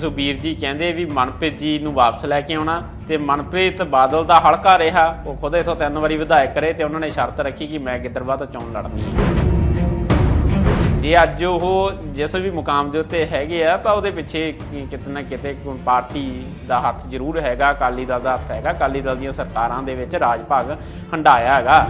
ਸੁਬੀਰ ਜੀ ਕਹਿੰਦੇ ਵੀ ਮਨਪ੍ਰੀਤ ਜੀ ਨੂੰ ਵਾਪਸ ਲੈ ਕੇ ਆਉਣਾ ਤੇ ਮਨਪ੍ਰੀਤ ਬਾਦਲ ਦਾ ਹਲਕਾ ਰਿਹਾ, ਉਹ ਖੁਦ ਇਥੋਂ ਤਿੰਨ ਵਾਰੀ ਵਿਧਾਇਕ ਰਹੇ ਤੇ ਉਹਨਾਂ ਨੇ ਸ਼ਰਤ ਰੱਖੀ ਕਿ ਮੈਂ ਗਿੱਦੜਬਾਹ ਤੋਂ ਚੋਣ ਲੜਨੀ। ਹੈ ਜੇ ਅੱਜ ਉਹ ਜਿਸ ਵੀ ਮੁਕਾਮ ਦੇ ਉੱਤੇ ਹੈਗੇ ਆ, ਤਾਂ ਉਹਦੇ ਪਿੱਛੇ ਕੀ- ਕਿਤੇ ਨਾ ਕਿਤੇ ਪਾਰਟੀ ਦਾ ਹੱਥ ਜ਼ਰੂਰ ਹੈਗਾ, ਅਕਾਲੀ ਦਲ ਦਾ ਹੱਥ ਹੈਗਾ, ਅਕਾਲੀ ਦਲ ਦੀਆਂ ਸਰਕਾਰਾਂ ਦੇ ਵਿੱਚ ਰਾਜ ਭਾਗ ਹੰਡਾਇਆ ਹੈਗਾ।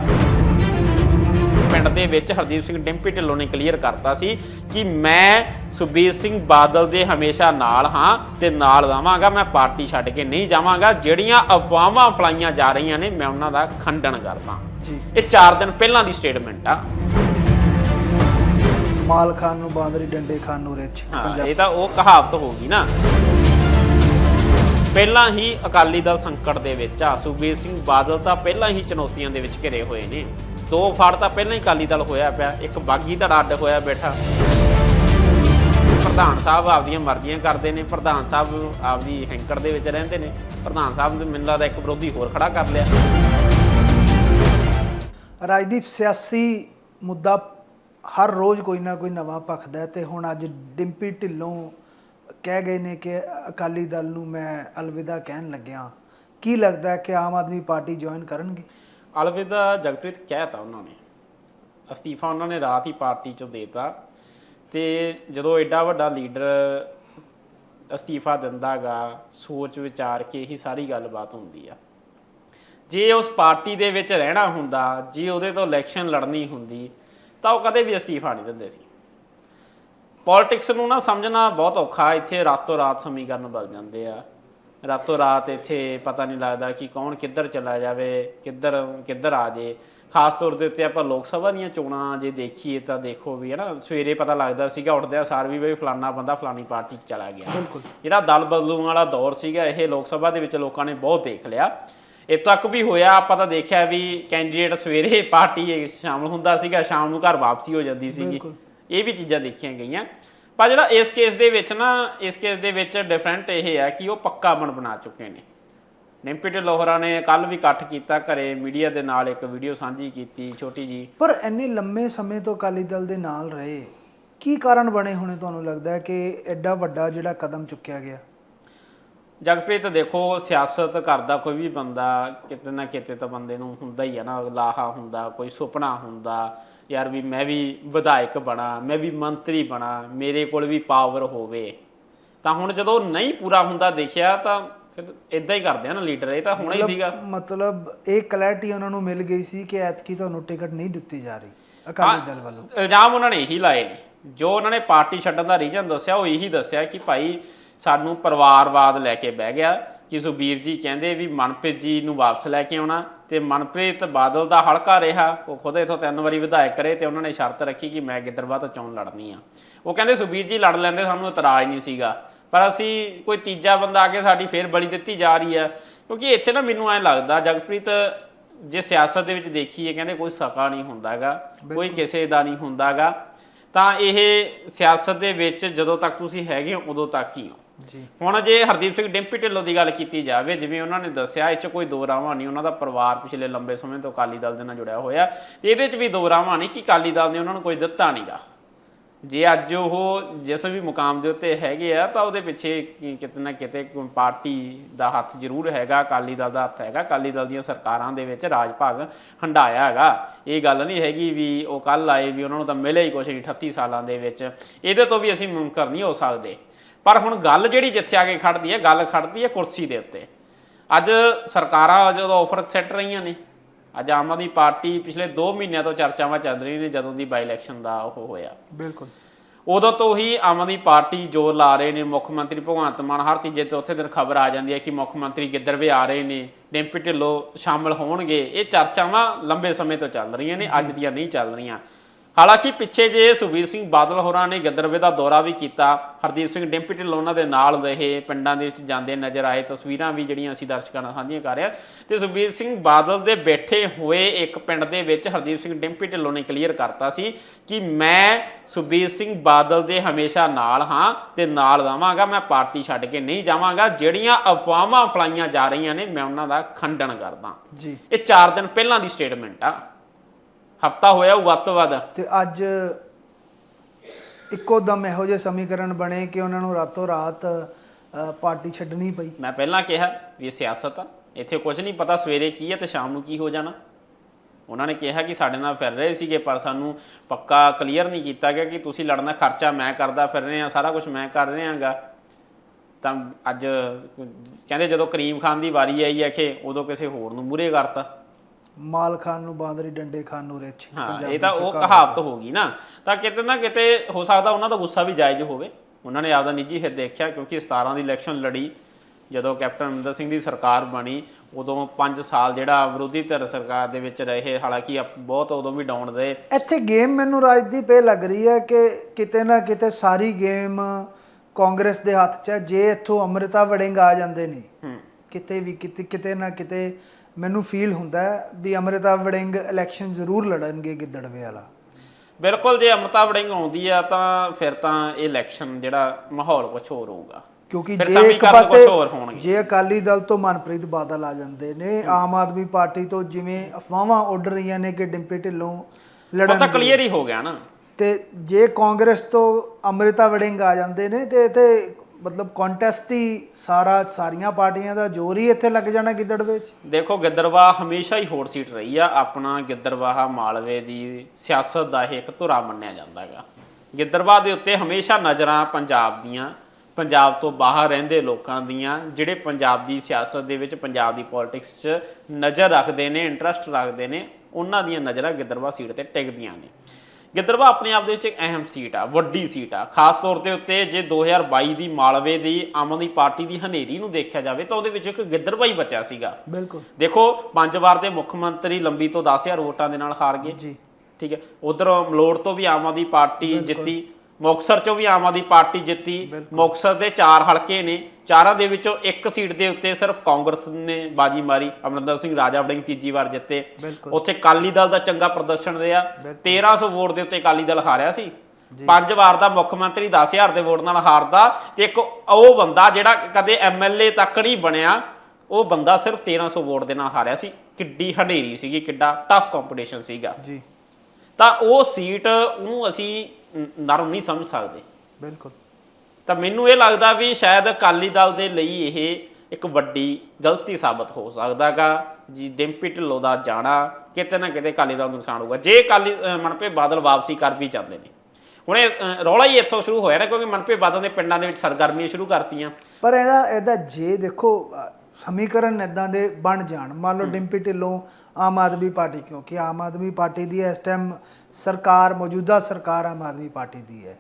ਪਿੰਡ ਦੇ ਵਿੱਚ ਹਰਦੀਪ ਸਿੰਘ ਡਿੰਪੀ ਢਿੱਲੋਂ ਨੇ ਕਲੀਅਰ ਕਰਤਾ ਸੀ ਕਿ ਮੈਂ ਸੁਬੀਰ ਸਿੰਘ ਬਾਦਲ ਦੇ ਹਮੇਸ਼ਾ ਨਾਲ ਹਾਂ ਤੇ ਨਾਲ ਰਵਾਂਗਾ ਮੈਂ ਪਾਰਟੀ ਛੱਡ ਕੇ ਨਹੀਂ ਜਾਵਾਂਗਾ। ਜਿਹੜੀਆਂ ਅਫਵਾਹਾਂ ਫਲਾਈਆਂ ਜਾ ਰਹੀਆਂ ਨੇ ਮੈਂ ਉਹਨਾਂ ਦਾ ਖੰਡਨ ਕਰਦਾ। ਇਹ 4 ਦਿਨ ਪਹਿਲਾਂ ਦੀ ਸਟੇਟਮੈਂਟ ਆ। ਮਾਲ ਖਾਨ ਨੂੰ ਬਾਂਦਰੀ ਡੰਡੇ ਖਾਨ ਨੂੰ ਰਿਚ ਹਾਂ ਇਹ ਤਾਂ ਉਹ ਕਹਾਵਤ ਹੋ ਗਈ ਨਾ। ਪਹਿਲਾਂ ਹੀ ਅਕਾਲੀ ਦਲ ਸੰਕਟ ਦੇ ਵਿੱਚ ਆ। ਸੁਖਬੀਰ ਸਿੰਘ ਬਾਦਲ ਤਾਂ ਪਹਿਲਾਂ ਹੀ ਚੁਣੌਤੀਆਂ ਦੇ ਵਿੱਚ ਘਿਰੇ ਹੋਏ ਨੇ। ਦੋ ਫੜ ਤਾਂ ਪਹਿਲਾਂ ਹੀ ਅਕਾਲੀ ਦਲ ਹੋਇਆ ਪਿਆ। ਇੱਕ ਬਾਗੀ ਦਾ ਅੱਡ ਹੋਇਆ ਬੈਠਾ। ਪ੍ਰਧਾਨ ਸਾਹਿਬ ਆਪਦੀਆਂ ਮਰਜ਼ੀਆਂ ਕਰਦੇ ਨੇ ਪ੍ਰਧਾਨ ਸਾਹਿਬ ਆਪਦੀ ਹੈਂਕੜ ਦੇ ਵਿੱਚ ਰਹਿੰਦੇ ਨੇ ਪ੍ਰਧਾਨ ਸਾਹਿਬ ਨੇ ਮੈਨੂੰ ਲੱਗਦਾ ਇੱਕ ਵਿਰੋਧੀ ਹੋਰ ਖੜਾ ਕਰ ਲਿਆ। ਰਾਜਦੀਪ ਸਿਆਸੀ ਮੁੱਦਾ ਹਰ ਰੋਜ਼ ਕੋਈ ਨਾ ਕੋਈ ਨਵਾਂ ਭਖਦਾ ਹੈ ਤੇ ਹੁਣ ਅੱਜ ਡਿੰਪੀ ਢਿੱਲੋਂ ਕਹਿ ਗਏ ਨੇ ਕਿ ਅਕਾਲੀ ਦਲ ਨੂੰ ਮੈਂ ਅਲਵਿਦਾ ਕਹਿਣ ਲੱਗਿਆ। ਕੀ ਲੱਗਦਾ ਕਿ ਆਮ ਆਦਮੀ ਪਾਰਟੀ ਜੁਆਇਨ ਕਰਨਗੇ? ਅਲਵਿਦਾ ਜਗਪ੍ਰੀਤ ਕਹਿਤਾ ਉਹਨਾਂ ਨੇ। ਅਸਤੀਫਾ ਉਹਨਾਂ ਨੇ ਰਾਤ ਹੀ ਪਾਰਟੀ ਚੋਂ ਦੇਤਾ ਤੇ ਜਦੋਂ ਐਡਾ ਵੱਡਾ ਲੀਡਰ ਅਸਤੀਫਾ ਦਿੰਦਾਗਾ, ਸੋਚ ਵਿਚਾਰ ਕੇ ਹੀ ਸਾਰੀ ਗੱਲਬਾਤ ਹੁੰਦੀ ਆ। ਜੇ ਉਸ ਪਾਰਟੀ ਦੇ ਵਿੱਚ ਰਹਿਣਾ ਹੁੰਦਾ, ਜੇ ਉਹਦੇ ਤੋਂ ਇਲੈਕਸ਼ਨ ਲੜਨੀ ਹੁੰਦੀ, ਤਾਂ ਉਹ ਕਦੇ ਵੀ ਅਸਤੀਫਾ ਨਹੀਂ ਦਿੰਦੇ ਸੀ। ਪੋਲਿਟਿਕਸ ਨੂੰ ਨਾ ਸਮਝਣਾ ਬਹੁਤ ਔਖਾ, ਇੱਥੇ ਰਾਤੋਂ ਰਾਤ ਸਮੀਕਰਨ ਬਦਲ ਜਾਂਦੇ ਆ। ਰਾਤੋਂ ਰਾਤ ਇੱਥੇ ਪਤਾ ਨਹੀਂ ਲੱਗਦਾ ਕਿ ਕੌਣ ਕਿੱਧਰ ਚਲਾ ਜਾਵੇ, ਕਿੱਧਰ ਕਿੱਧਰ ਆ ਜੇ। ਖਾਸ ਤੌਰ ਦੇ ਉੱਤੇ ਆਪਾਂ ਲੋਕ ਸਭਾ ਦੀਆਂ ਚੋਣਾਂ ਜੇ ਦੇਖੀਏ ਤਾਂ ਦੇਖੋ ਵੀ ਹੈ ਨਾ ਸਵੇਰੇ ਪਤਾ ਲੱਗਦਾ ਸੀਗਾ ਉੱਠਦਿਆਂ ਸਾਰ ਵੀ ਬਈ ਫਲਾਨਾ ਬੰਦਾ ਫਲਾਨੀ ਪਾਰਟੀ 'ਚ ਚਲਾ ਗਿਆ। ਬਿਲਕੁਲ। ਜਿਹੜਾ ਦਲ ਬਦਲੂਣ ਵਾਲਾ ਦੌਰ ਸੀਗਾ ਇਹ ਲੋਕ ਸਭਾ ਦੇ ਵਿੱਚ ਲੋਕਾਂ ਨੇ ਬਹੁਤ ਦੇਖ ਲਿਆ। ਇਹ ਤੱਕ ਵੀ ਹੋਇਆ ਆਪਾਂ ਤਾਂ ਦੇਖਿਆ ਵੀ ਕੈਂਡੀਡੇਟ ਸਵੇਰੇ ਪਾਰਟੀ ਸ਼ਾਮਲ ਹੁੰਦਾ ਸੀਗਾ ਸ਼ਾਮ ਨੂੰ ਘਰ ਵਾਪਸੀ ਹੋ ਜਾਂਦੀ ਸੀਗੀ। ਇਹ ਵੀ ਚੀਜ਼ਾਂ ਦੇਖੀਆਂ ਗਈਆਂ। ਪਰ ਜਿਹੜਾ ਇਸ ਕੇਸ ਦੇ ਵਿੱਚ ਨਾ ਇਸ ਕੇਸ ਦੇ ਵਿੱਚ ਡਿਫਰੈਂਟ ਇਹ ਹੈ ਕਿ ਉਹ ਪੱਕਾ ਮਨ ਬਣਾ ਚੁੱਕੇ ਨੇ। ਨਿੰਪੀ ਢਿੱਲੋਂ ਹੋਰਾਂ ਨੇ ਕੱਲ ਵੀ ਇਕੱਠ ਕੀਤਾ ਘਰੇ ਮੀਡੀਆ ਦੇ ਨਾਲ ਇੱਕ ਵੀਡੀਓ ਸਾਂਝੀ ਕੀਤੀ ਛੋਟੀ ਜੀ। ਪਰ ਇੰਨੇ ਲੰਮੇ ਸਮੇਂ ਤੋਂ ਅਕਾਲੀ ਦਲ ਦੇ ਨਾਲ ਰਹੇ ਕੀ ਕਾਰਨ ਬਣੇ ਹੋਣੇ ਤੁਹਾਨੂੰ ਲੱਗਦਾ ਹੈ ਕਿ ਐਡਾ ਵੱਡਾ ਜਿਹੜਾ ਕਦਮ ਚੁੱਕਿਆ ਗਿਆ? ਜਗਪ੍ਰੀਤ ਦੇਖੋ ਸਿਆਸਤ ਕਰਦਾ ਕੋਈ ਵੀ ਬੰਦਾ ਕਿਤੇ ਨਾ ਕਿਤੇ ਤਾਂ ਬੰਦੇ ਨੂੰ ਹੁੰਦਾ ਹੀ ਆ ਨਾ ਲਾਹਾ ਹੁੰਦਾ ਕੋਈ ਸੁਪਨਾ ਹੁੰਦਾ ਯਾਰ ਵੀ ਮੈਂ ਵੀ ਵਿਧਾਇਕ ਬਣਾ ਮੈਂ ਵੀ ਮੰਤਰੀ ਬਣਾ ਮੇਰੇ ਕੋਲ ਵੀ ਪਾਵਰ ਹੋਵੇ। ਤਾਂ ਹੁਣ ਜਦੋਂ ਨਹੀਂ ਪੂਰਾ ਹੁੰਦਾ ਦੇਖਿਆ ਤਾਂ ਇਦਾਂ ਹੀ ਕਰਦੇ ਆ ਨਾ ਲੀਡਰ ਇਹ ਤਾਂ ਹੋਣਾ ਹੀ ਸੀਗਾ। ਮਤਲਬ ਇਹ ਕਲੈਰਿਟੀ ਉਹਨਾਂ ਨੂੰ ਮਿਲ ਗਈ ਸੀ ਕਿ ਐਤਕੀ ਤੁਹਾਨੂੰ ਟਿਕਟ ਨਹੀਂ ਦਿੱਤੀ ਜਾ ਰਹੀ ਅਕਾਲੀ ਦਲ ਵੱਲੋਂ। ਇਲਜ਼ਾਮ ਉਹਨਾਂ ਨੇ ਇਹੀ ਲਾਏ ਨੇ। ਜੋ ਉਹਨਾਂ ਨੇ ਪਾਰਟੀ ਛੱਡਣ ਦਾ ਰੀਜਨ ਦੱਸਿਆ ਉਹ ਇਹੀ ਦੱਸਿਆ ਕਿ ਭਾਈ ਸਾਨੂੰ ਪਰਿਵਾਰਵਾਦ ਲੈ ਕੇ ਬਹਿ ਗਿਆ ਕਿ ਸੁਬੀਰ ਜੀ ਕਹਿੰਦੇ ਵੀ ਮਨਪ੍ਰੀਤ ਜੀ ਨੂੰ ਵਾਪਸ ਲੈ ਕੇ ਆਉਣਾ ਤੇ ਮਨਪ੍ਰੀਤ ਬਾਦਲ ਦਾ ਹਲਕਾ ਰਿਹਾ ਉਹ ਖੁਦ ਇਥੋਂ ਤਿੰਨ ਵਾਰੀ ਵਿਧਾਇਕ ਰਹੇ ਤੇ ਉਹਨਾਂ ਨੇ ਸ਼ਰਤ ਰੱਖੀ ਕਿ ਮੈਂ ਗਿੱਦੜਬਾਹ ਤੋਂ ਚੋਣ ਲੜਨੀ ਆ। ਉਹ ਕਹਿੰਦੇ ਸੁਬੀਰ ਜੀ ਲੜ ਲੈਂਦੇ ਸਾਨੂੰ ਇਤਰਾਜ਼ ਨਹੀਂ ਸੀਗਾ। ਪਰ ਅਸੀਂ ਕੋਈ ਤੀਜਾ ਬੰਦਾ ਆ ਕੇ ਸਾਡੀ ਫੇਰ ਬਲੀ ਦਿੱਤੀ ਜਾ ਰਹੀ ਹੈ। ਕਿਉਂਕਿ ਇੱਥੇ ਨਾ ਮੈਨੂੰ ਐਂ ਲੱਗਦਾ ਜਗਪ੍ਰੀਤ ਜੇ ਸਿਆਸਤ ਦੇ ਵਿੱਚ ਦੇਖੀਏ ਕਹਿੰਦੇ ਕੋਈ ਸਕਾ ਨਹੀਂ ਹੁੰਦਾਗਾ ਕੋਈ ਕਿਸੇ ਦਾ ਨਹੀਂ ਹੁੰਦਾਗਾ ਤਾਂ ਇਹ ਸਿਆਸਤ ਦੇ ਵਿੱਚ ਜਦੋਂ ਤੱਕ ਤੁਸੀਂ ਹੈਗੇ ਹੋ ਉਦੋਂ ਤੱਕ ਹੀ ਹੋ। ਜੀ। ਹੁਣ ਜੇ ਹਰਦੀਪ ਸਿੰਘ ਡਿੰਪੀ ਢਿੱਲੋਂ ਦੀ ਗੱਲ ਕੀਤੀ ਜਾਵੇ ਜਿਵੇਂ ਉਹਨਾਂ ਨੇ ਦੱਸਿਆ ਇਹ 'ਚ ਕੋਈ ਦੋ ਰਾਵਾਂ ਨਹੀਂ ਉਹਨਾਂ ਦਾ ਪਰਿਵਾਰ ਪਿਛਲੇ ਲੰਬੇ ਸਮੇਂ ਤੋਂ ਅਕਾਲੀ ਦਲ ਦੇ ਨਾਲ ਜੁੜਿਆ ਹੋਇਆ। ਇਹਦੇ 'ਚ ਵੀ ਦੋ ਰਾਵਾਂ ਨਹੀਂ ਕਿ ਅਕਾਲੀ ਦਲ ਨੇ ਉਹਨਾਂ ਨੂੰ ਕੋਈ ਦਿੱਤਾ ਨਹੀਂਗਾ ਜੇ ਅੱਜ ਉਹ ਜਿਸ ਵੀ ਮੁਕਾਮ ਦੇ ਉੱਤੇ ਹੈਗੇ ਆ, ਤਾਂ ਉਹਦੇ ਪਿੱਛੇ ਕਿਤੇ ਨਾ ਕਿਤੇ ਪਾਰਟੀ ਦਾ ਹੱਥ ਜ਼ਰੂਰ ਹੈਗਾ, ਅਕਾਲੀ ਦਲ ਦਾ ਹੱਥ ਹੈਗਾ। ਅਕਾਲੀ ਦਲ ਦੀਆਂ ਸਰਕਾਰਾਂ ਦੇ ਵਿੱਚ ਰਾਜ ਭਾਗ ਹੰਡਾਇਆ ਹੈਗਾ। ਇਹ ਗੱਲ ਨਹੀਂ ਹੈਗੀ ਵੀ ਉਹ ਕੱਲ ਆਏ ਵੀ ਉਹਨਾਂ ਨੂੰ ਤਾਂ ਮਿਲੇ ਹੀ ਕੁਛ ਨਹੀਂ 38 ਸਾਲਾਂ ਦੇ ਵਿੱਚ। ਇਹਦੇ ਤੋਂ ਵੀ ਅਸੀਂ ਮੁਨਕਰ ਨਹੀਂ ਹੋ ਸਕਦੇ। ਪਰ ਹੁਣ ਗੱਲ ਜਿਹੜੀ ਜਿੱਥੇ ਆ ਕੇ ਖੜਦੀ ਹੈ, ਗੱਲ ਖੜਦੀ ਹੈ ਕੁਰਸੀ ਦੇ ਉੱਤੇ। ਅੱਜ ਸਰਕਾਰਾਂ ਜਦੋਂ ਆਫਰ ਸੈੱਟ ਰਹੀਆਂ ਨੇ ਅੱਜ ਆਮ ਆਦਮੀ ਪਾਰਟੀ ਪਿਛਲੇ 2 ਮਹੀਨਿਆਂ ਤੋਂ ਚਰਚਾਵਾਂ ਚੱਲ ਰਹੀਆਂ ਨੇ ਜਦੋਂ ਦੀ ਬਾਈ ਇਲੈਕਸ਼ਨ ਦਾ ਉਹ ਹੋਇਆ। ਬਿਲਕੁਲ। ਉਦੋਂ ਤੋਂ ਹੀ ਆਮ ਆਦਮੀ ਪਾਰਟੀ ਜ਼ੋਰ ਲਾ ਰਹੇ ਨੇ ਮੁੱਖ ਮੰਤਰੀ ਭਗਵੰਤ ਮਾਨ ਹਰ ਤੀਜੇ ਚੌਥੇ ਦਿਨ ਖਬਰ ਆ ਜਾਂਦੀ ਹੈ ਕਿ ਮੁੱਖ ਮੰਤਰੀ ਕਿੱਧਰ ਵੀ ਆ ਰਹੇ ਨੇ ਡਿੰਪੀ ਢਿੱਲੋਂ ਸ਼ਾਮਲ ਹੋਣਗੇ। ਇਹ ਚਰਚਾਵਾਂ ਲੰਬੇ ਸਮੇਂ ਤੋਂ ਚੱਲ ਰਹੀਆਂ ਨੇ ਅੱਜ ਦੀਆਂ ਨਹੀਂ ਚੱਲ ਰਹੀਆਂ। ਹਾਲਾਂਕਿ ਪਿੱਛੇ ਜੇ ਸੁਖਬੀਰ ਸਿੰਘ ਬਾਦਲ ਹੋਰਾਂ ਨੇ ਗਿੱਦੜਵੇ ਦਾ ਦੌਰਾ ਵੀ ਕੀਤਾ ਹਰਦੀਪ ਸਿੰਘ ਡਿੰਪੀ ਢਿੱਲੋਂ ਉਹਨਾਂ ਦੇ ਨਾਲ ਰਹੇ ਪਿੰਡਾਂ ਦੇ ਵਿੱਚ ਜਾਂਦੇ ਨਜ਼ਰ ਆਏ ਤਸਵੀਰਾਂ ਵੀ ਜਿਹੜੀਆਂ ਅਸੀਂ ਦਰਸ਼ਕਾਂ ਨਾਲ ਸਾਂਝੀਆਂ ਕਰ ਰਹੇ ਤੇ ਸੁਖਬੀਰ ਸਿੰਘ ਬਾਦਲ ਦੇ ਬੈਠੇ ਹੋਏ ਇੱਕ ਪਿੰਡ ਦੇ ਵਿੱਚ ਹਰਦੀਪ ਸਿੰਘ ਡਿੰਪੀ ਢਿੱਲੋਂ ਨੇ ਕਲੀਅਰ ਕਰਤਾ ਸੀ ਕਿ ਮੈਂ ਸੁਖਬੀਰ ਸਿੰਘ ਬਾਦਲ ਦੇ ਹਮੇਸ਼ਾ ਨਾਲ ਹਾਂ ਤੇ ਨਾਲ ਰਵਾਂਗਾ ਮੈਂ ਪਾਰਟੀ ਛੱਡ ਕੇ ਨਹੀਂ ਜਾਵਾਂਗਾ ਜਿਹੜੀਆਂ ਅਫਵਾਹਾਂ ਫਲਾਈਆਂ ਜਾ ਰਹੀਆਂ ਨੇ ਮੈਂ ਉਹਨਾਂ ਦਾ ਖੰਡਨ ਕਰਦਾ। ਜੀ। ਇਹ 4 ਦਿਨ ਪਹਿਲਾਂ ਦੀ ਸਟੇਟਮੈਂਟ ਆ। ਹਫਤਾ ਹੋਇਆ ਉਹ ਵੱਧ ਤੋਂ ਵੱਧ। ਤੇ ਅੱਜ ਇੱਕੋ ਦਮ ਇਹੋ ਜਿਹੇ ਸਮੀਕਰਨ ਬਣੇ ਕਿ ਉਹਨਾਂ ਨੂੰ ਰਾਤੋਂ ਰਾਤ ਅ, ਪਾਰਟੀ ਛੱਡਣੀ ਪਈ। ਮੈਂ ਪਹਿਲਾਂ ਕਿਹਾ ਵੀ ਇਹ ਸਿਆਸਤ ਆ ਇੱਥੇ ਕੁਝ ਨਹੀਂ ਪਤਾ ਸਵੇਰੇ ਕੀ ਹੈ ਤੇ ਸ਼ਾਮ ਨੂੰ ਕੀ ਹੋ ਜਾਣਾ। ਉਹਨਾਂ ਨੇ ਕਿਹਾ ਕਿ ਸਾਡੇ ਨਾਲ ਫਿਰ ਰਹੇ ਸੀਗੇ ਪਰ ਸਾਨੂੰ ਪੱਕਾ ਕਲੀਅਰ ਨਹੀਂ ਕੀਤਾ ਗਿਆ ਕਿ ਤੁਸੀਂ ਲੜਨਾ ਖਰਚਾ ਮੈਂ ਕਰਦਾ ਫਿਰ ਰਿਹਾ ਸਾਰਾ ਕੁਝ ਮੈਂ ਕਰ ਰਿਹਾਗਾ ਤਾਂ ਅੱਜ ਕਹਿੰਦੇ ਜਦੋਂ ਕਰੀਮ ਖਾਨ ਦੀ ਵਾਰੀ ਆਈ ਹੈ ਕਿ ਉਦੋਂ ਕਿਸੇ ਹੋਰ ਨੂੰ ਮੂਰੇ ਕਰਤਾ। ਮਾਲ ਖਾਨ ਨੂੰ ਬਾਂਦਰੀ ਡੰਡੇ ਖਾਨ ਨੂੰ ਰਿੱਛ ਹਾਂ ਇਹ ਤਾਂ ਉਹ ਕਹਾਵਤ ਹੋ ਗਈ ਨਾ। ਤਾਂ ਕਿਤੇ ਨਾ ਕਿਤੇ ਹੋ ਸਕਦਾ ਉਹਨਾਂ ਦਾ ਗੁੱਸਾ ਵੀ ਜਾਇਜ਼ ਹੋਵੇ। ਉਹਨਾਂ ਨੇ ਆਪਦਾ ਨਿੱਜੀ ਹਿੱਤ ਦੇਖਿਆ ਕਿਉਂਕਿ 17 ਦੀ ਇਲੈਕਸ਼ਨ ਲੜੀ ਜਦੋਂ ਕੈਪਟਨ ਅਮਰਿੰਦਰ ਸਿੰਘ ਦੀ ਸਰਕਾਰ ਬਣੀ ਉਦੋਂ 5 ਸਾਲ ਜਿਹੜਾ ਵਿਰੋਧੀ ਧਿਰ ਸਰਕਾਰ ਦੇ ਵਿੱਚ ਰਹੇ ਹਾਲਾਂਕਿ ਬਹੁਤ ਉਦੋਂ ਵੀ ਡਾਊਨ ਰਹੇ। ਇੱਥੇ ਗੇਮ ਮੈਨੂੰ ਰਾਜਦੀਪ ਇਹ ਲੱਗ ਰਹੀ ਹੈ ਕਿ ਕਿਤੇ ਨਾ ਕਿਤੇ ਸਾਰੀ ਗੇਮ ਕਾਂਗਰਸ ਦੇ ਹੱਥ 'ਚ ਹੈ। ਜੇ ਇੱਥੋਂ ਅੰਮ੍ਰਿਤਾ ਵੜਿੰਗ ਆ ਜਾਂਦੇ ਨੇ ਕਿਤੇ ਵੀ ਕਿਤੇ ਕਿਤੇ ਨਾ ਕਿਤੇ ਮੈਨੂੰ ਫੀਲ ਹੁੰਦਾ ਹੈ ਵੀ ਅੰਮ੍ਰਿਤਾ ਵੜਿੰਗ ਇਲੈਕਸ਼ਨ ਜ਼ਰੂਰ ਲੜਨਗੇ ਗਿੱਦੜਵੇ ਵਾਲਾ ਬਿਲਕੁਲ ਜੇ ਅਮਰਤਾ ਵੜਿੰਗ ਆਉਂਦੀ ਆ ਤਾਂ ਫਿਰ ਤਾਂ ਇਹ ਇਲੈਕਸ਼ਨ ਜਿਹੜਾ ਮਾਹੌਲ ਕੁਝ ਹੋਰ ਹੋਊਗਾ। ਕਿਉਂਕਿ ਫਿਰ ਜੇ ਇੱਕ ਸਮੀਕਰਨ ਪਾਸੇ ਕੁਛ ਹੋਰ ਹੋਣਗੇ। ਜੇ ਅਕਾਲੀ ਦਲ ਤੋਂ ਮਨਪ੍ਰੀਤ ਬਾਦਲ ਆ ਜਾਂਦੇ ਨੇ ਆਮ ਆਦਮੀ ਪਾਰਟੀ ਤੋਂ ਜਿਵੇਂ ਅਫਵਾਹਾਂ ਉੱਡ ਰਹੀਆਂ ਨੇ ਕਿ ਡਿੰਪੀ ਢਿੱਲੋਂ ਉਹ ਲੜਨ ਤਾਂ ਕਲੀਅਰ ਹੀ ਹੋ ਗਿਆ ਨਾ। ਤੇ ਜੇ ਕਾਂਗਰਸ ਤੋਂ ਅੰਮ੍ਰਿਤਾ ਵੜਿੰਗ ਆ ਜਾਂਦੇ ਨੇ ਤੇ ਤੇ ਮਤਲਬ ਕੰਟੈਸਟ ਹੀ ਸਾਰਾ ਸਾਰੀਆਂ ਪਾਰਟੀਆਂ ਦਾ ਜ਼ੋਰ ਹੀ ਇੱਥੇ ਲੱਗ ਜਾਣਾ ਗਿੱਦੜਵੇ 'ਚ ਦੇਖੋ, ਗਿੱਦੜਵਾਹ ਹਮੇਸ਼ਾ ਹੀ ਹੋਰ ਸੀਟ ਰਹੀ ਆ। ਆਪਣਾ ਗਿੱਦੜਵਾਹ ਮਾਲਵੇ ਦੀ ਸਿਆਸਤ ਦਾ ਇਹ ਇੱਕ ਧੁਰਾ ਮੰਨਿਆ ਜਾਂਦਾ ਹੈਗਾ। ਗਿੱਦੜਵਾਹ ਦੇ ਉੱਤੇ ਹਮੇਸ਼ਾ ਨਜ਼ਰਾਂ ਪੰਜਾਬ ਦੀਆਂ, ਪੰਜਾਬ ਤੋਂ ਬਾਹਰ ਰਹਿੰਦੇ ਲੋਕਾਂ ਦੀਆਂ, ਜਿਹੜੇ ਪੰਜਾਬ ਦੀ ਸਿਆਸਤ ਦੇ ਵਿੱਚ, ਪੰਜਾਬ ਦੀ ਪੋਲਿਟਿਕਸ 'ਚ ਨਜ਼ਰ ਰੱਖਦੇ ਨੇ ਇੰਟਰਸਟ ਰੱਖਦੇ ਨੇ, ਉਹਨਾਂ ਦੀਆਂ ਨਜ਼ਰਾਂ ਗਿੱਦੜਵਾਹ ਸੀਟ ਤੇ ਟਿਕਦੀਆਂ ਨੇ। ਗਿੱਦੜਬਾਹ ਆਪਣੇ ਆਪ ਦੇ ਵਿੱਚ ਇੱਕ ਅਹਿਮ ਸੀਟ ਆ ਵੱਡੀ ਸੀਟ ਆ। ਖਾਸ ਤੌਰ ਤੇ ਉੱਤੇ ਜੇ 2022 ਦੀ ਮਾਲਵੇ ਦੀ ਆਮ ਆਦਮੀ ਪਾਰਟੀ ਦੀ ਹਨੇਰੀ ਨੂੰ ਦੇਖਿਆ ਜਾਵੇ ਤਾਂ ਉਹਦੇ ਵਿੱਚ ਇੱਕ ਗਿੱਦੜਬਾਹ ਹੀ ਬਚਿਆ ਸੀਗਾ। ਬਿਲਕੁਲ। ਦੇਖੋ ਪੰਜ ਵਾਰ ਦੇ ਮੁੱਖ ਮੰਤਰੀ ਲੰਬੀ ਤੋਂ 10000 ਵੋਟਾਂ ਦੇ ਨਾਲ ਹਾਰ ਗਏ। ਜੀ। ਠੀਕ ਹੈ ਉਧਰ ਮਲੋੜ ਤੋਂ ਵੀ ਆਮ ਆਦਮੀ ਪਾਰਟੀ ਜਿੱਤੀ। ਮੁਕਤਸਰ ਚੋਂ ਵੀ ਆਮ ਆਦਮੀ ਪਾਰਟੀ ਜਿੱਤੀ। ਮੁਕਤਸਰ ਦੇ ਚਾਰ ਹਲਕੇ ਨੇ। ਚਾਰਾਂ ਦੇ ਵਿੱਚੋਂ ਇੱਕ ਸੀਟ ਦੇ ਉੱਤੇ ਸਿਰਫ ਕਾਂਗਰਸ ਨੇ ਬਾਜੀ ਮਾਰੀ। ਅਮਰਿੰਦਰ ਸਿੰਘ ਰਾਜਾ ਵੜਿੰਗ ਤੀਜੀ ਵਾਰ ਜਿੱਤੇ। ਉੱਥੇ ਕਾਲੀ ਦਲ ਦਾ ਚੰਗਾ ਪ੍ਰਦਰਸ਼ਨ ਰਿਹਾ। 1300 ਵੋਟ ਦੇ ਉੱਤੇ ਕਾਲੀ ਦਲ ਹਾਰਿਆ ਸੀ। ਪੰਜ ਵਾਰ ਦਾ ਮੁੱਖ ਮੰਤਰੀ 10000 ਦੇ ਵੋਟ ਨਾਲ ਹਾਰਦਾ। ਤੇ ਇੱਕ ਉਹ ਬੰਦਾ ਜਿਹੜਾ ਕਦੇ ਐਮਐਲਏ ਤੱਕ ਨਹੀਂ ਬਣਿਆ ਉਹ ਬੰਦਾ ਸਿਰਫ 1300 ਵੋਟ ਦੇ ਨਾਲ ਹਾਰਿਆ ਸੀ। ਕਿੱਡੀ ਹਨੇਰੀ ਸੀਗੀ ਕਿੱਡਾ ਟਫ ਕੰਪੀਟੀਸ਼ਨ ਸੀਗਾ। ਜੀ। ਤਾਂ ਉਹ ਸੀਟ ਉਹਨੂੰ ਅਸੀਂ ਨਰਮ ਨਹੀਂ ਸਮਝ ਸਕਦੇ। ਬਿਲਕੁਲ। ਤਾਂ ਮੈਨੂੰ ਇਹ ਲੱਗਦਾ ਵੀ ਸ਼ਾਇਦ ਅਕਾਲੀ ਦਲ ਦੇ ਲਈ ਇਹ ਇੱਕ ਵੱਡੀ ਗਲਤੀ ਸਾਬਤ ਹੋ ਸਕਦਾਗਾ ਜੀ ਡਿੰਪੀ ਢਿੱਲੋਂ ਦਾ ਜਾਣਾ ਕਿਤੇ ਨਾ ਕਿਤੇ ਅਕਾਲੀ ਦਲ ਨੂੰ ਨੁਕਸਾਨ ਹੋਊਗਾ। ਜੇ ਅਕਾਲੀ ਮਨਪ੍ਰੀਤ ਬਾਦਲ ਵਾਪਸੀ ਕਰ ਵੀ ਜਾਂਦੇ ਨੇ। ਹੁਣ ਇਹ ਰੌਲਾ ਹੀ ਇੱਥੋਂ ਸ਼ੁਰੂ ਹੋਇਆ ਨਾ ਕਿਉਂਕਿ ਮਨਪ੍ਰੀਤ ਬਾਦਲ ਨੇ ਪਿੰਡਾਂ ਦੇ ਵਿੱਚ ਸਰਗਰਮੀਆਂ ਸ਼ੁਰੂ ਕਰਤੀਆਂ। ਪਰ ਇਹਦਾ ਇਹਦਾ ਜੇ ਦੇਖੋ ਸਮੀਕਰਨ ਇਦਾਂ ਦੇ ਬਣ ਜਾਣ। ਮੰਨ ਲਓ ਡਿੰਪੀ ਢਿੱਲੋਂ ਆਮ ਆਦਮੀ ਪਾਰਟੀ ਕਿਉਂਕਿ ਆਮ ਆਦਮੀ ਪਾਰਟੀ ਦੀ ਇਸ ਟਾਈਮ ਸਰਕਾਰ ਮੌਜੂਦਾ ਸਰਕਾਰ ਆਮ ਆਦਮੀ ਪਾਰਟੀ ਦੀ ਹੈ।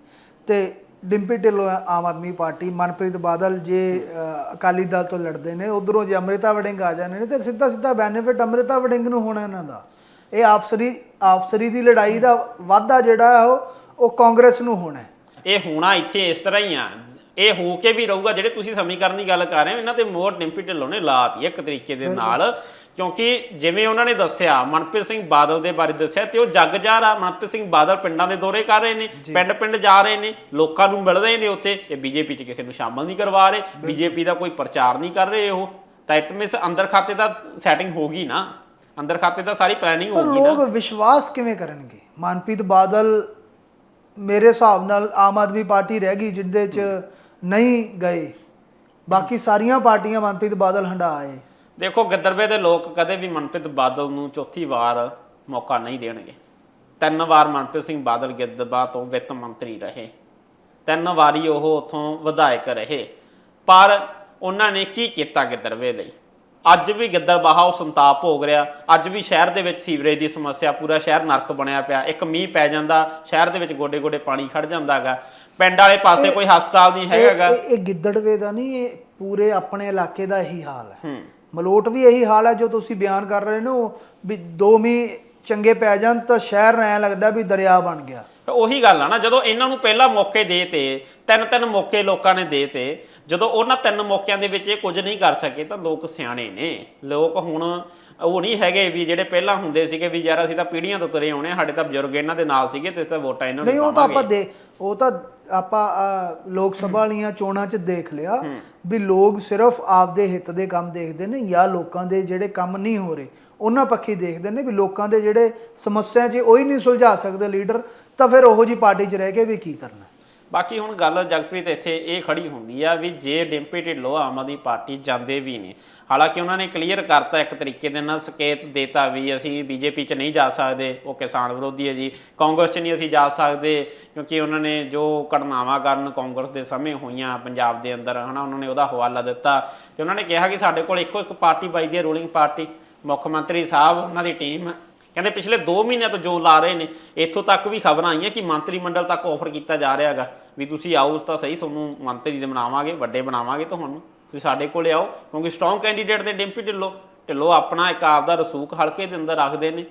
ਤੇ ਡਿੰਪੀ ਢਿੱਲੋਂ ਆਮ ਆਦਮੀ ਪਾਰਟੀ ਮਨਪ੍ਰੀਤ ਬਾਦਲ ਜੇ ਅਕਾਲੀ ਦਲ ਤੋਂ ਲੜਦੇ ਨੇ ਉਧਰੋਂ ਜੇ ਅੰਮ੍ਰਿਤਾ ਵੜਿੰਗ ਆ ਜਾਂਦੇ ਨੇ ਤੇ ਸਿੱਧਾ ਸਿੱਧਾ ਬੈਨੀਫਿਟ ਅੰਮ੍ਰਿਤਾ ਵੜਿੰਗ ਨੂੰ ਹੋਣਾ ਇਹਨਾਂ ਦਾ। ਇਹ ਆਪਸਰੀ ਆਪਸਰੀ ਦੀ ਲੜਾਈ ਦਾ ਵਾਧਾ ਜਿਹੜਾ ਉਹ ਉਹ ਕਾਂਗਰਸ ਨੂੰ ਹੋਣਾ ਇਹ ਹੋਣਾ ਇੱਥੇ ਇਸ ਤਰ੍ਹਾਂ ਹੀ ਆ। ਇਹ ਹੋ ਕੇ ਵੀ ਰਹੂਗਾ ਜਿਹੜੇ ਤੁਸੀਂ ਸਮੀਕਰਨ ਦੀ ਗੱਲ ਕਰ ਰਹੇ ਹੋ ਇਹਨਾਂ ਤੇ ਮੋਹਰ ਡਿੰਪੀ ਢਿੱਲੋਂ ਨੇ ਲਾਤੀ ਇੱਕ ਤਰੀਕੇ ਦੇ ਨਾਲ। ਕਿਉਂਕਿ ਜਿਵੇਂ ਉਹਨਾਂ ਨੇ ਦੱਸਿਆ ਮਨਪ੍ਰੀਤ ਸਿੰਘ ਬਾਦਲ ਦੇ ਬਾਰੇ ਦੱਸਿਆ ਤੇ ਉਹ ਜੱਗ ਜਾ ਰਹਾ ਮਨਪ੍ਰੀਤ ਸਿੰਘ ਬਾਦਲ ਪਿੰਡਾਂ ਦੇ ਦੌਰੇ ਕਰ ਰਹੇ ਨੇ ਪਿੰਡ ਪਿੰਡ ਜਾ ਰਹੇ ਨੇ ਲੋਕਾਂ ਨੂੰ ਮਿਲ ਰਹੇ ਨੇ ਉੱਥੇ ਤੇ ਬੀਜੇਪੀ 'ਚ ਕਿਸੇ ਨੂੰ ਸ਼ਾਮਲ ਨਹੀਂ ਕਰਵਾ ਰਹੇ ਬੀਜੇਪੀ ਦਾ ਕੋਈ ਪ੍ਰਚਾਰ ਨਹੀਂ ਕਰ ਰਹੇ ਉਹ। ਤਾਂ ਇਟ ਮੀਨਸ ਅੰਦਰ ਖਾਤੇ ਦਾ ਸੈਟਿੰਗ ਹੋ ਗਈ ਨਾ ਅੰਦਰ ਖਾਤੇ ਦਾ ਸਾਰੀ ਪਲੈਨਿੰਗ ਪਰ ਹੋ ਗਈ ਨਾ। ਲੋਕ ਵਿਸ਼ਵਾਸ ਕਿਵੇਂ ਕਰਨਗੇ? ਮਨਪ੍ਰੀਤ ਬਾਦਲ ਮੇਰੇ ਹਿਸਾਬ ਨਾਲ ਆਮ ਆਦਮੀ ਪਾਰਟੀ ਰਹਿ ਗਈ ਜਿੱਦੇ ਚ ਨਹੀਂ ਗਏ। ਬਾਕੀ ਸਾਰੀਆਂ ਪਾਰਟੀਆਂ ਮਨਪ੍ਰੀਤ ਬਾਦਲ ਹੰਡਾ ਦੇਖੋ ਗਿੱਦਰਵੇ ਦੇ ਲੋਕ ਕਦੇ ਵੀ ਮਨਪ੍ਰੀਤ ਬਾਦਲ ਨੂੰ ਚੌਥੀ ਵਾਰ ਮੌਕਾ ਨਹੀਂ ਦੇਣਗੇ। ਤਿੰਨ ਵਾਰ ਮਨਪ੍ਰੀਤ ਸਿੰਘ ਬਾਦਲ ਗਿੱਦੜਬਾ ਤੋਂ ਵਿੱਤ ਮੰਤਰੀ ਰਹੇ। ਤਿੰਨ ਵਾਰੀ ਉਹ ਉਥੋਂ ਵਿਧਾਇਕ ਰਹੇ। ਪਰ ਉਹਨਾਂ ਨੇ ਕੀ ਕੀਤਾ ਗਿੱਦੜਵੇ ਲਈ? ਅੱਜ ਵੀ ਗਿੱਦੜਬਾਹਾ ਉਹ ਸੰਤਾਪ ਭੋਗ ਰਿਹਾ। ਅੱਜ ਵੀ ਸ਼ਹਿਰ ਦੇ ਵਿੱਚ ਸੀਵਰੇਜ ਦੀ ਸਮੱਸਿਆ ਪੂਰਾ ਸ਼ਹਿਰ ਨਰਕ ਬਣਿਆ ਪਿਆ। ਇੱਕ ਮੀਂਹ ਪੈ ਜਾਂਦਾ ਸ਼ਹਿਰ ਦੇ ਵਿੱਚ ਗੋਡੇ ਗੋਡੇ ਪਾਣੀ ਖੜ ਜਾਂਦਾਗਾ ਪਿੰਡ ਵਾਲੇ ਪਾਸੇ ਕੋਈ ਹਸਪਤਾਲ ਨਹੀਂ ਹੈਗਾਗਾ ਇਹ- ਇਹ ਗਿੱਦੜਵੇ ਦਾ ਨਹੀਂ ਇਹ ਪੂਰੇ ਆਪਣੇ ਇਲਾਕੇ ਦਾ ਇਹੀ ਹਾਲ ਹੈ। ਹੂੰ। ਮਲੋਟ ਵੀ ਇਹੀ ਹਾਲ ਹੈ ਜੋ ਤੁਸੀਂ ਬਿਆਨ ਕਰ ਰਹੇ ਹੋ ਵੀ ਦੋ ਮੀਂਹ ਚੰਗੇ ਪੈ ਜਾਣ ਤਾਂ ਸ਼ਹਿਰ ਐਂ ਲੱਗਦਾ ਵੀ ਦਰਿਆ ਬਣ ਗਿਆ। ਤਾਂ ਉਹੀ ਗੱਲ ਆ ਨਾ, ਜਦੋਂ ਇਹਨਾਂ ਨੂੰ ਪਹਿਲਾਂ ਮੌਕੇ ਦੇ ਤੇ, ਤਿੰਨ ਤਿੰਨ ਮੌਕੇ ਲੋਕਾਂ ਨੇ ਦੇ ਤੇ, ਜਦੋਂ ਉਹਨਾਂ ਤਿੰਨ ਮੌਕਿਆਂ ਦੇ ਵਿੱਚ ਇਹ ਕੁਝ ਨਹੀਂ ਕਰ ਸਕੇ ਤਾਂ ਲੋਕ ਸਿਆਣੇ ਨੇ। ਲੋਕ ਹੁਣ ਉਹ ਨਹੀਂ ਹੈਗੇ ਵੀ ਜਿਹੜੇ ਪਹਿਲਾਂ ਹੁੰਦੇ ਸੀਗੇ ਵੀ ਯਾਰ ਅਸੀਂ ਤਾਂ ਪੀੜ੍ਹੀਆਂ ਤੋਂ ਤੁਰੇ ਆਉਣੇ ਆ, ਸਾਡੇ ਤਾਂ ਬਜ਼ੁਰਗ ਇਹਨਾਂ ਦੇ ਨਾਲ ਸੀਗੇ ਤੇ ਇਸ ਤਾਂ ਵੋਟਾਂ ਇਹਨਾਂ ਨੂੰ ਨਹੀਂ ਉਹ ਤਾਂ ਆਪਾਂ ਦੇ ਉਹ ਤਾਂ ਆਪਾਂ ਅਹ, ਲੋਕ ਸਭਾ ਵਾਲੀਆਂ ਚੋਣਾਂ 'ਚ ਦੇਖ ਲਿਆ ਵੀ ਲੋਕ ਸਿਰਫ ਆਪਦੇ ਹਿੱਤ ਦੇ ਕੰਮ ਦੇਖਦੇ ਨੇ ਜਾਂ ਲੋਕਾਂ ਦੇ ਜਿਹੜੇ ਕੰਮ ਨਹੀਂ ਹੋ ਰਹੇ। ਉਹਨਾਂ ਪੱਖੀ ਦੇਖਦੇ ਨੇ ਵੀ ਲੋਕਾਂ ਦੇ ਜਿਹੜੇ ਸਮੱਸਿਆ 'ਚ ਉਹ ਹੀ ਨਹੀਂ ਸੁਲਝਾ ਸਕਦੇ ਲੀਡਰ ਤਾਂ ਫਿਰ ਉਹੋ ਜੀ ਪਾਰਟੀ 'ਚ ਰਹਿ ਕੇ ਵੀ ਕੀ ਕਰਨਾ। ਬਾਕੀ ਹੁਣ ਗੱਲ ਜਗਪ੍ਰੀਤ ਇੱਥੇ ਇਹ ਖੜੀ ਹੁੰਦੀ ਆ ਵੀ ਜੇ ਡਿੰਪੀ ਢਿੱਲੋਂ ਆਮ ਆਦਮੀ ਪਾਰਟੀ ਜਾਂਦੇ ਵੀ ਨੇ, ਹਾਲਾਂਕਿ ਉਹਨਾਂ ਨੇ ਕਲੀਅਰ ਕਰਤਾ ਇੱਕ ਤਰੀਕੇ ਦੇ ਨਾਲ ਸੰਕੇਤ ਦੇਤਾ ਵੀ ਅਸੀਂ ਬੀਜੇਪੀ 'ਚ ਨਹੀਂ ਜਾ ਸਕਦੇ, ਉਹ ਕਿਸਾਨ ਵਿਰੋਧੀ ਹੈ ਜੀ, ਕਾਂਗਰਸ 'ਚ ਨਹੀਂ ਅਸੀਂ ਜਾ ਸਕਦੇ, ਕਿਉਂਕਿ ਉਹਨਾਂ ਨੇ ਜੋ ਘਟਨਾਵਾਂ ਕਾਰਨ ਕਾਂਗਰਸ ਦੇ ਸਮੇਂ ਹੋਈਆਂ ਪੰਜਾਬ ਦੇ ਅੰਦਰ, ਹਨਾ, ਉਹਨਾਂ ਨੇ ਉਹਦਾ ਹਵਾਲਾ ਦਿੱਤਾ ਤੇ ਉਹਨਾਂ ਨੇ ਕਿਹਾ ਕਿ ਸਾਡੇ ਕੋਲ ਇੱਕੋ ਇੱਕ ਪਾਰਟੀ ਬਾਈ ਦੀ ਹੈ, ਰੂਲਿੰਗ ਪਾਰਟੀ, ਮੁੱਖ ਮੰਤਰੀ ਸਾਹਿਬ, ਉਹਨਾਂ ਦੀ ਟੀਮ ਕਹਿੰਦੇ ਪਿਛਲੇ 2 ਮਹੀਨਿਆਂ ਤੋਂ ਜੋ ਲਾ ਰਹੇ ਨੇ ਇੱਥੋਂ ਤੱਕ ਵੀ ਖਬਰਾਂ ਆਈਆਂ ਕਿ ਮੰਤਰੀ ਮੰਡਲ ਤੱਕ ਆਫਰ ਕੀਤਾ ਜਾ ਰਿਹਾ ਹੈਗਾ ਵੀ ਤੁਸੀਂ ਆਓ ਤਾਂ ਸਹੀ ਤੁਹਾਨੂੰ ਮੰਤਰੀ ਦੇ ਬਣਾਵਾਂਗੇ ਵੱਡੇ ਬਣਾਵਾਂਗੇ ਤੁਹਾਨੂੰ। ਤੁਸੀਂ ਸਾਡੇ ਕੋਲੇ ਆਓ ਕਿਉਂਕਿ ਸਟਰੋਂਗ ਕੈਂਡੀਡੇਟ ਦੇ ਡਿੰਪੀ ਢਿੱਲੋਂ ਢਿੱਲੋਂ ਆਪਣਾ ਇੱਕ ਆਪਦਾ ਰਸੂਖ ਹਲਕੇ ਦੇ ਅੰਦਰ ਰੱਖਦੇ ਨੇ।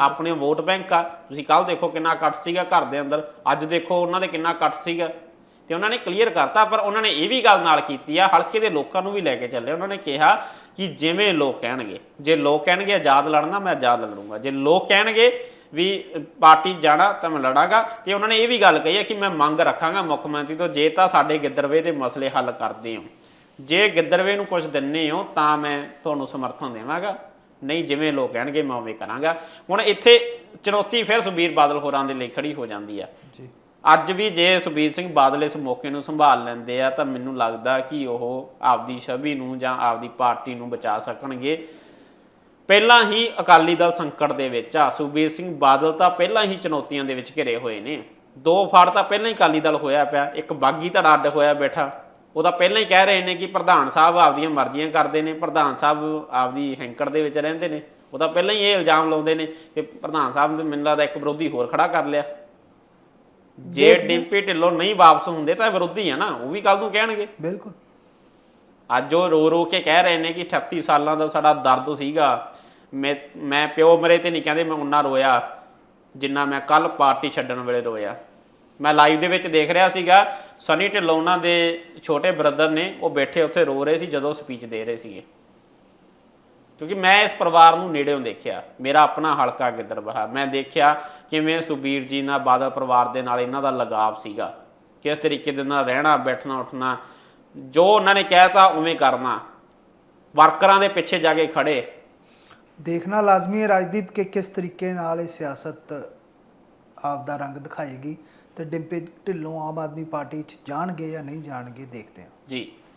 ਆਪਣੇ ਵੋਟ ਬੈਂਕ ਆ ਤੁਸੀਂ ਕੱਲ ਦੇਖੋ ਕਿੰਨਾ ਕੱਟ ਸੀਗਾ ਘਰ ਦੇ ਅੰਦਰ ਅੱਜ ਦੇਖੋ ਉਹਨਾਂ ਦੇ ਕਿੰਨਾ ਕੱਟ ਸੀਗਾ। ਤੇ ਉਹਨਾਂ ਨੇ ਕਲੀਅਰ ਕਰਤਾ, ਪਰ ਉਹਨਾਂ ਨੇ ਇਹ ਵੀ ਗੱਲ ਨਾਲ ਕੀਤੀ ਆ, ਹਲਕੇ ਦੇ ਲੋਕਾਂ ਨੂੰ ਵੀ ਲੈ ਕੇ ਚੱਲੇ। ਉਹਨਾਂ ਨੇ ਕਿਹਾ ਕਿ ਜਿਵੇਂ ਲੋਕ ਕਹਿਣਗੇ, ਜੇ ਲੋਕ ਕਹਿਣਗੇ ਆਜ਼ਾਦ ਲੜਨਾ, ਮੈਂ ਆਜ਼ਾਦ ਲੜੂੰਗਾ। ਜੇ ਲੋਕ ਕਹਿਣਗੇ ਵੀ ਪਾਰਟੀ ਜਾਣਾ ਤਾਂ ਮੈਂ ਲੜਾਂਗਾ। ਤੇ ਉਹਨਾਂ ਨੇ ਇਹ ਵੀ ਗੱਲ ਕਹੀ ਹੈ ਕਿ ਮੈਂ ਮੰਗ ਰੱਖਾਂਗਾ ਮੁੱਖ ਮੰਤਰੀ ਤੋਂ, ਜੇ ਤਾਂ ਸਾਡੇ ਗਿੱਦਰਵੇ ਦੇ ਮਸਲੇ ਹੱਲ ਕਰਦੇ ਹੋ। ਜੇ ਗਿੱਦਰਵੇ ਨੂੰ ਕੁਝ ਦਿੰਨੇ ਹੋ ਤਾਂ ਮੈਂ ਤੁਹਾਨੂੰ ਸਮਰਥਨ ਦੇਵਾਂਗਾ। ਨਹੀਂ, ਜਿਵੇਂ ਲੋਕ ਕਹਿਣਗੇ ਮੈਂ ਉਵੇਂ ਕਰਾਂਗਾ। ਹੁਣ ਇੱਥੇ ਚੁਣੌਤੀ ਫਿਰ ਸੁਬੀਰ ਬਾਦਲ ਹੋਰਾਂ ਦੇ ਲਈ ਖੜੀ ਹੋ ਜਾਂਦੀ ਆ। ਜੀ। ਅੱਜ ਵੀ ਜੇ ਸੁਬੀਰ ਸਿੰਘ ਬਾਦਲ ਇਸ ਮੌਕੇ ਨੂੰ ਸੰਭਾਲ ਲੈਂਦੇ ਆ, ਤਾਂ ਮੈਨੂੰ ਲੱਗਦਾ ਕਿ ਉਹ ਆਪਦੀ ਛਵੀ ਨੂੰ ਜਾਂ ਆਪਦੀ ਪਾਰਟੀ ਨੂੰ ਬਚਾ ਸਕਣਗੇ। ਪਹਿਲਾਂ ਹੀ ਅਕਾਲੀ ਦਲ ਸੰਕਟ ਦੇ ਵਿੱਚ ਆ। ਸੁਬੀਰ ਸਿੰਘ ਬਾਦਲ ਤਾਂ ਪਹਿਲਾਂ ਹੀ ਚੁਣੌਤੀਆਂ ਦੇ ਵਿੱਚ ਘਿਰੇ ਹੋਏ ਨੇ। ਦੋ ਫੜ ਤਾਂ ਪਹਿਲਾਂ ਹੀ ਅਕਾਲੀ ਦਲ ਹੋਇਆ ਪਿਆ। ਇੱਕ ਬਾਗੀ ਧੜਾ ਅੱਡ ਹੋਇਆ ਬੈਠਾ। ਉਹ ਤਾਂ ਪਹਿਲਾਂ ਹੀ ਕਹਿ ਰਹੇ ਨੇ ਕਿ ਪ੍ਰਧਾਨ ਸਾਹਿਬ ਆਪਦੀਆਂ ਮਰਜ਼ੀਆਂ ਕਰਦੇ ਨੇ, ਪ੍ਰਧਾਨ ਸਾਹਿਬ ਆਪਦੀ ਹੈਂਕੜ ਦੇ ਵਿੱਚ ਰਹਿੰਦੇ ਨੇ। ਉਹ ਤਾਂ ਪਹਿਲਾਂ ਹੀ ਇਹ ਇਲਜ਼ਾਮ ਲਾਉਂਦੇ ਨੇ ਕਿ ਪ੍ਰਧਾਨ ਸਾਹਿਬ ਨੇ ਮੈਨੂੰ ਲੱਗਦਾ ਇੱਕ ਵਿਰੋਧੀ ਹੋਰ ਖੜਾ ਕਰ ਲਿਆ। ਜੇ ਡਿੰਪੀ ਢਿੱਲੋਂ ਨਹੀਂ ਵਾਪਸ ਹੁੰਦੇ ਤਾਂ ਵਿਰੋਧੀ ਆ ਨਾ ਉਹ ਵੀ ਕੱਲ ਨੂੰ ਕਹਿਣਗੇ। ਬਿਲਕੁਲ। ਅੱਜ ਉਹ ਰੋ ਰੋ ਕੇ ਕਹਿ ਰਹੇ ਨੇ ਕਿ 38 ਸਾਲਾਂ ਦਾ ਸਾਡਾ ਦਰਦ ਸੀਗਾ। ਮੈਂ ਮੈਂ ਪਿਓ ਮਰੇ ਤੇ ਨਹੀਂ ਕਹਿੰਦੇ ਮੈਂ ਉਨਾ ਰੋਇਆ ਜਿੰਨਾ ਮੈਂ ਕੱਲ ਪਾਰਟੀ ਛੱਡਣ ਵੇਲੇ ਰੋਇਆ। ਮੈਂ ਲਾਈਵ ਦੇ ਵਿੱਚ ਦੇਖ ਰਿਹਾ ਸੀਗਾ ਸਨੀ ਢਿੱਲੋਂ ਉਹਨਾਂ ਦੇ ਛੋਟੇ ਬ੍ਰਦਰ ਨੇ ਉਹ ਬੈਠੇ ਉੱਥੇ ਰੋ ਰਹੇ ਸੀ ਜਦੋਂ ਸਪੀਚ ਦੇ ਰਹੇ ਸੀਗੇ। ਕਿਉਂਕਿ ਮੈਂ ਇਸ ਪਰਿਵਾਰ ਨੂੰ ਨੇੜਿਓਂ ਦੇਖਿਆ। ਮੇਰਾ ਆਪਣਾ ਹਲਕਾ ਗਿੱਦੜਬਾਹਾ ਮੈਂ ਦੇਖਿਆ ਕਿਵੇਂ ਸੁਬੀਰ ਜੀ ਨਾਲ ਬਾਦਲ ਪਰਿਵਾਰ ਦੇ ਨਾਲ ਇਹਨਾਂ ਦਾ ਲਗਾਵ ਸੀਗਾ ਕਿਸ ਤਰੀਕੇ ਦੇ ਨਾਲ ਰਹਿਣਾ ਬੈਠਣਾ ਉੱਠਣਾ। ਜੋ ਉਹਨਾਂ ਨੇ ਕਹਿਤਾ ਉਵੇਂ ਕਰਨਾ। ਵਰਕਰਾਂ ਦੇ ਪਿੱਛੇ ਜਾ ਕੇ ਖੜੇ। ਦੇਖਣਾ ਲਾਜ਼ਮੀ ਹੈ ਰਾਜਦੀਪ ਕਿ ਕਿਸ ਤਰੀਕੇ ਨਾਲ ਇਹ ਸਿਆਸਤ ਆਪ ਦਾ ਰੰਗ ਦਿਖਾਏਗੀ ਤੇ ਡਿੰਪੇ ਢਿੱਲੋਂ ਆਮ ਆਦਮੀ ਪਾਰਟੀ 'ਚ ਜਾਣਗੇ ਜਾਂ ਨਹੀਂ ਜਾਣਗੇ ਦੇਖਦੇ ਹਾਂ। ਜੀ।